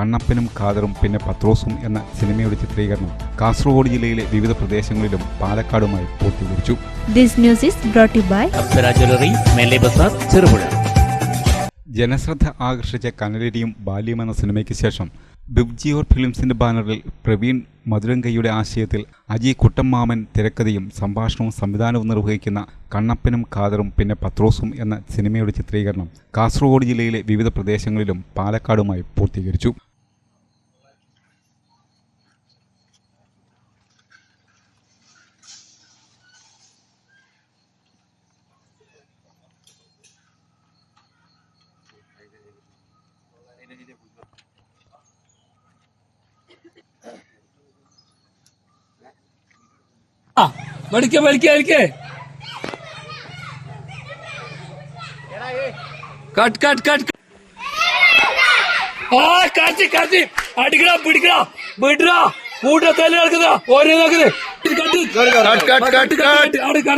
കണ്ണപ്പനും ഖാദറും പിന്നെ പത്രോസും എന്ന സിനിമയുടെ ചിത്രീകരണം കാസർഗോഡ് ജില്ലയിലെ വിവിധ പ്രദേശങ്ങളിലും പാലക്കാടുമായി പൂർത്തീകരിച്ചു. This news is brought to by Apsara jewellery മെല്ലെ ബസാർ ചെറുപുഴ. ജനശ്രദ്ധ ആകർഷിച്ച കനലരിയും ബാല്യം എന്ന സിനിമയ്ക്ക് ശേഷം ബിബ്ജിയോർ ഫിലിംസിന്റെ ബാനറിൽ പ്രവീൺ മധുരങ്കയുടെ ആശയത്തിൽ അജി കുട്ടമ്മാമൻ തിരക്കഥയും സംഭാഷണവും സംവിധാനവും നിർവഹിക്കുന്ന കണ്ണപ്പനും ഖാദറും പിന്നെ പത്രോസും എന്ന സിനിമയുടെ ചിത്രീകരണം കാസർഗോഡ് ജില്ലയിലെ വിവിധ പ്രദേശങ്ങളിലും പാലക്കാടുമായി പൂർത്തീകരിച്ചു. ആ വലിക്ക വലിക്ക വലിക്കേ കട്ട് കട്ട് കട്ട്. ആ കാച്ചി കാച്ചി അടിക്കടാ പിടിക്കടാ. വിടടാ. കൂട്ട. തല്ലി നടക്കുന്നതാ ഓരോ നോക്കുന്നത്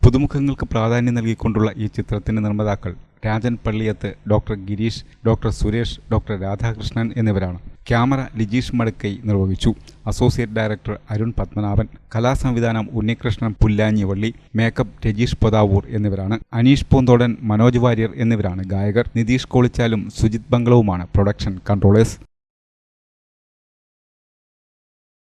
പുതുമുഖങ്ങൾക്ക് പ്രാധാന്യം നൽകിക്കൊണ്ടുള്ള ഈ ചിത്രത്തിന്റെ നിർമ്മാതാക്കൾ Rajan Palliyath doctor Girish doctor Suresh doctor Radhakrishnan എന്നിവരാണ്. ക്യാമറ ലിജീഷ് മടക്കൈ നിർവഹിച്ചു. അസോസിയേറ്റ് ഡയറക്ടർ അരുൺ പത്മനാഭൻ കലാസംവിധാനം ഉണ്ണികൃഷ്ണൻ പുല്ലാഞ്ഞിവള്ളി മേക്കപ്പ് രജീഷ് പൊതാവൂർ എന്നിവരാണ്. അനീഷ് പൂന്തോടൻ മനോജ് വാര്യർ എന്നിവരാണ് ഗായകർ. നിതീഷ് കോളിച്ചാലും സുജിത് ബംഗ്ലവുമാണ് പ്രൊഡക്ഷൻ കൺട്രോളേഴ്സ്.